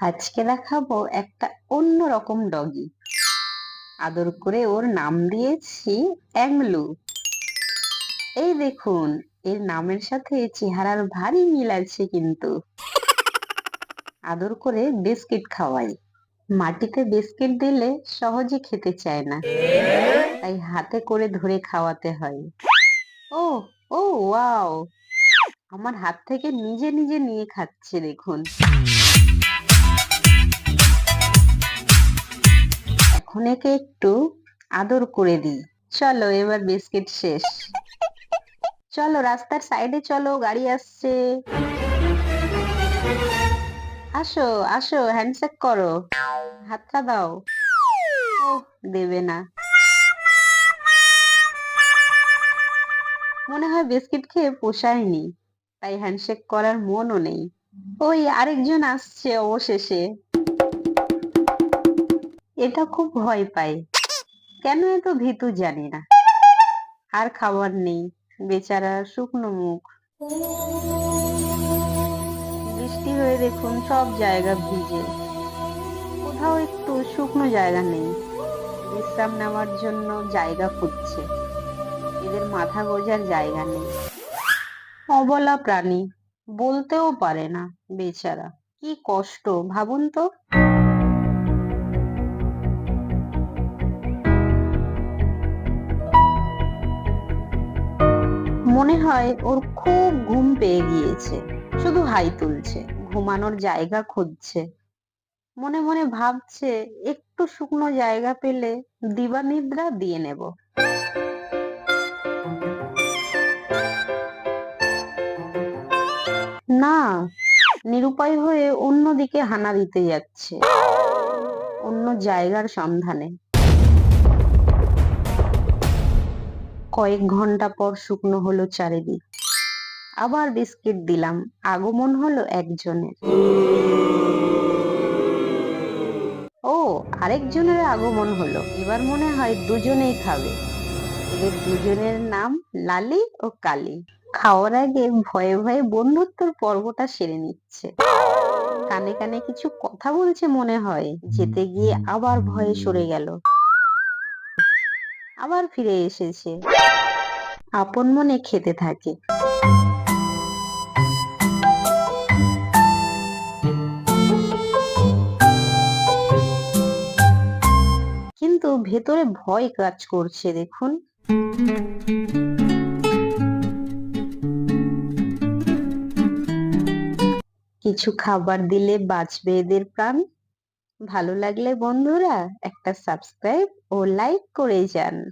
আজকে দেখাবো একটা অন্য রকম ডগি আদর করে ওর নাম দিয়েছি অ্যাংলু। এই দেখুন, এর নামের সাথে চেহারার ভারী মিল আছে কিন্তু। আদর করে বিস্কিট খাওয়াই। মাটিতে বিস্কিট দিলে সহজে খেতে চায় না। তাই হাতে করে ধরে খাওয়াতে হয়। ও ও, ওয়াও! আমার হাত থেকে নিজে নিজে নিয়ে খাচ্ছে, দেখুন। এখন একে একটু আদর করে দিই। চলো, এবার বিস্কিট শেষ। চলো, রাস্তার সাইডে চলো, গাড়ি আসছে। আসো আসো হ্যান্ডশেক করো। হাতটা দাও। ও দেবে না। মনে হয় বিস্কিট খেয়ে পোষায়নি, তাই হ্যান্ডশেক করার মনও নেই। ওই আরেকজন আসছে অবশেষে। এটা খুব ভয় পায়। কেন এত ভীতু জানি না? আর খাবার নেই, বেচারা শুকনো মুখ। বৃষ্টি হয়ে দেখুন সব জায়গা ভিজে। কোথাও একটু শুকনো জায়গা নেই। বিশ্রাম নেওয়ার জন্য জায়গা খুঁজছে। এদের মাথা গোজার জায়গা নেই। অবলা প্রাণী, বলতেও পারে না বেচারা। কি কষ্ট, ভাবুন তো। মনে হয় ওর খুব ঘুম পেয়ে গিয়েছে। শুধু হাই তুলছে, ঘুমানোর জায়গা খুঁজছে। মনে মনে ভাবছে, একটু শুকনো জায়গা পেলে দিবানিদ্রা দিয়ে নেব। না, নিরুপায় হয়ে অন্যদিকে হানা দিতে যাচ্ছে। অন্য জায়গার সন্ধানে। কয়েক ঘণ্টা পর শুকনো হলো চারিদিক। আবার বিস্কিট দিলাম, আগমন হলো একজনের। ও, আরেকজনের আগমন হলো। এবার মনে হয় দুজনেই খাবে। এদের দুজনের নাম লালি ও কালি। খাওয়ার আগে ভয়ে ভয়ে বন্ধুত্বর পর্বটা সেরে নিচ্ছে। কানে কানে কিছু কথা বলছে মনে হয়, যেতে গিয়ে আবার ভয়ে সরে গেল। আবার ফিরে এসেছে। আপন মনে খেতে থাকে। কিন্তু ভেতরে ভয় কাজ করছে, দেখুন। কিছু খাবার দিলে বাঁচবে এদের প্রাণ। ভালো লাগলে বন্ধুরা, একটা সাবস্ক্রাইব ও লাইক করে যান।